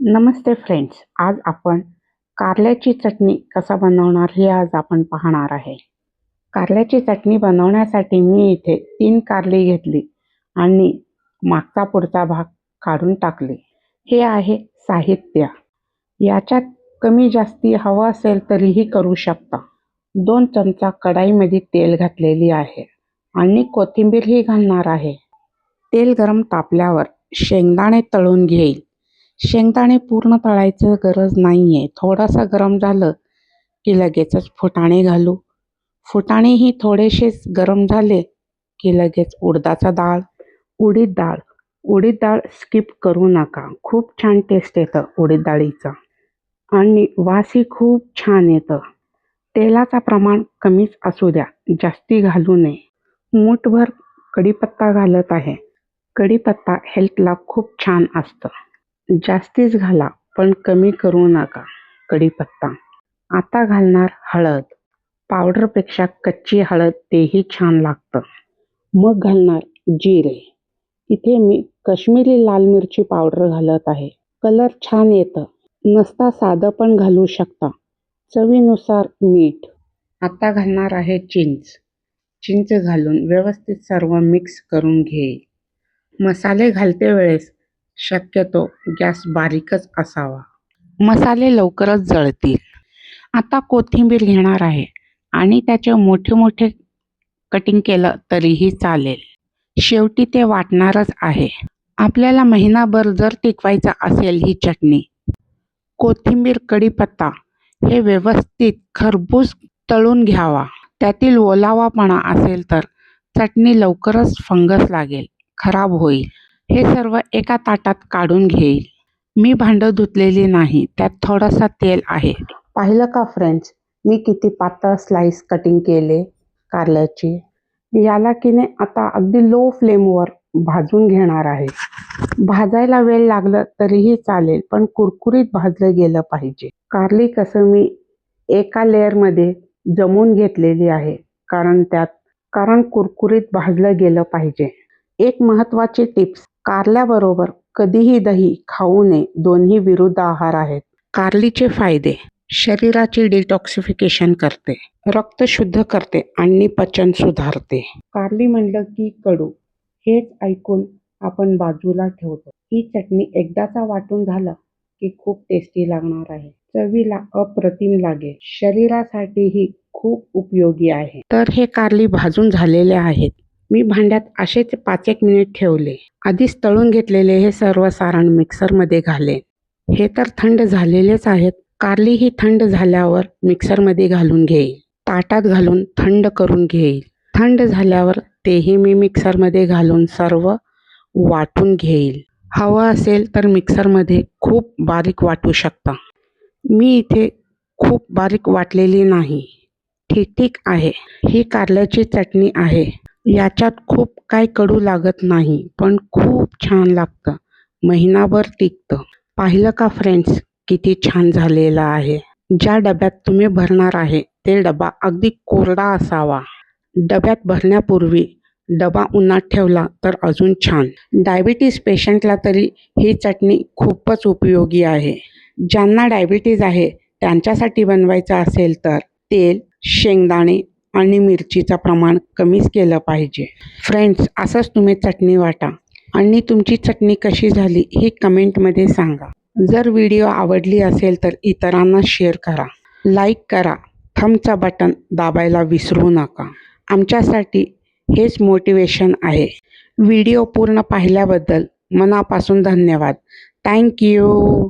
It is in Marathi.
नमस्ते फ्रेंड्स आज आपण कारल्याची चटणी कसा बनवणार हे आज आपण पाहणार आहे. कारल्याची चटणी बनवण्यासाठी मी इथे तीन कारली घेतली आणि मागचा पुढचा भाग काढून टाकले. हे आहे साहित्य. याच्यात कमी जास्ती हवं असेल तरीही करू शकता. दोन चमचा कढाईमध्ये तेल घातलेली आहे आणि कोथिंबीरही घालणार आहे. तेल गरम तापल्यावर शेंगदाणे तळून घेईल. शेंगदाणे पूर्ण तळायचं गरज नाही आहे थोडंसं गरम झालं की लगेचच फुटाणे घालू. फुटाणेही थोडेसेच गरम झाले की लगेच उडदाचा डाळ उडीद डाळ. उडीद डाळ स्किप करू नका. खूप छान टेस्ट येतं उडीद डाळीचं. आणि वासही खूप छान येतं. तेलाचा प्रमाण कमीच असू द्या जास्ती घालू नये. मूठभर कढीपत्ता घालत आहे. कढीपत्ता हेल्थला खूप छान असतं. जास्तीच घाला पण कमी करू नका. कढीपत्ता आता घालणार हळद. पावडरपेक्षा कच्ची हळद तेही छान लागतं. मग घालणार जिरे. इथे मी कश्मीरी लाल मिरची पावडर घालत आहे. कलर छान येतं. नसता साधं पण घालू शकता. चवीनुसार मीठ. आता घालणार आहे चिंच. चिंच घालून व्यवस्थित सर्व मिक्स करून घेईल मसाले घालते वेळेस शक्यतो गॅस बारीकच असावा. मसाले लवकरच जळतील. आता कोथिंबीर घेणार आहे आणि त्याचे मोठे मोठे कटिंग केलं तरीही चालेल. शेवटी ते वाटणारच आहे. आपल्याला महिनाभर जर टिकवायचा असेल ही चटणी. कोथिंबीर कढीपत्ता हे व्यवस्थित खरबूज तळून घ्यावा. त्यातील ओलावापणा असेल तर चटणी लवकरच फंगस लागेल खराब होईल. हे सर्व एका ताटात काढून घेईल. मी भांडं धुतलेली नाही त्यात थोडासा तेल आहे. पाहिलं का फ्रेंड्स मी किती पातळ स्लाइस कटिंग केले कारल्याची? याला की नाही आता अगदी लो फ्लेमवर भाजून घेणार आहे. भाजायला वेळ लागलं तरीही चालेल पण कुरकुरीत भाजलं गेलं पाहिजे. कारली कसं मी एका लेअरमध्ये जमवून घेतलेली आहे कारण त्यात कारण कुरकुरीत भाजलं गेलं पाहिजे. एक महत्त्वाची टिप्स कारल्याबरोबर कधीही दही खाऊ नये. दोन्ही विरुद्ध आहार आहेत. कारलीचे फायदे. शरीराची डिटॉक्सिफिकेशन करते. रक्त शुद्ध करते आणि पचन सुधारते. कारली म्हणलं की कडू. हेच ऐकून आपण बाजूला ठेवतो. ही चटणी एकदाचा वाटून झालं की खूप टेस्टी लागणार आहे. चवीला अप्रतिम लागेल. शरीरासाठीही खूप उपयोगी आहे. तर हे कारली भाजून झालेले आहेत. मी भांड्यात असेच पाच एक मिनिट ठेवले. आधीच तळून घेतलेले हे सर्व सारण मिक्सरमध्ये घाले. हे तर थंड झालेलेच आहेत. कारली ही थंड झाल्यावर मिक्सरमध्ये घालून घेईल. ताटात घालून थंड करून घेईल. थंड झाल्यावर तेही मी मिक्सरमध्ये घालून सर्व वाटून घेईल. हवं असेल तर मिक्सरमध्ये खूप बारीक वाटू शकता. मी इथे खूप बारीक वाटलेली नाही. ठीक ठीक आहे. ही कारल्याची चटणी आहे. याच्यात खूप काय कडू लागत नाही पण खूप छान लागतं. महिनाभर टिकतं. पाहिलं का फ्रेंड्स किती छान झालेलं आहे. ज्या डब्यात तुम्ही भरणार आहे ते डबा अगदी कोरडा असावा. डब्यात भरण्यापूर्वी डबा उन्हात ठेवला तर अजून छान. डायबिटीज पेशंटला तरी ही चटणी खूपच उपयोगी आहे. ज्यांना डायबिटीज आहे त्यांच्यासाठी बनवायचं असेल तर तेल शेंगदाणे आणि मिरचीचं प्रमाण कमीच केलं पाहिजे. फ्रेंड्स असंच तुम्ही चटणी वाटा आणि तुमची चटणी कशी झाली ही कमेंटमध्ये सांगा. जर व्हिडिओ आवडली असेल तर इतरांना शेअर करा. लाईक करा. थमचा बटन दाबायला विसरू नका. आमच्यासाठी हेच मोटिवेशन आहे. व्हिडिओ पूर्ण पाहिल्याबद्दल मनापासून धन्यवाद. थँक्यू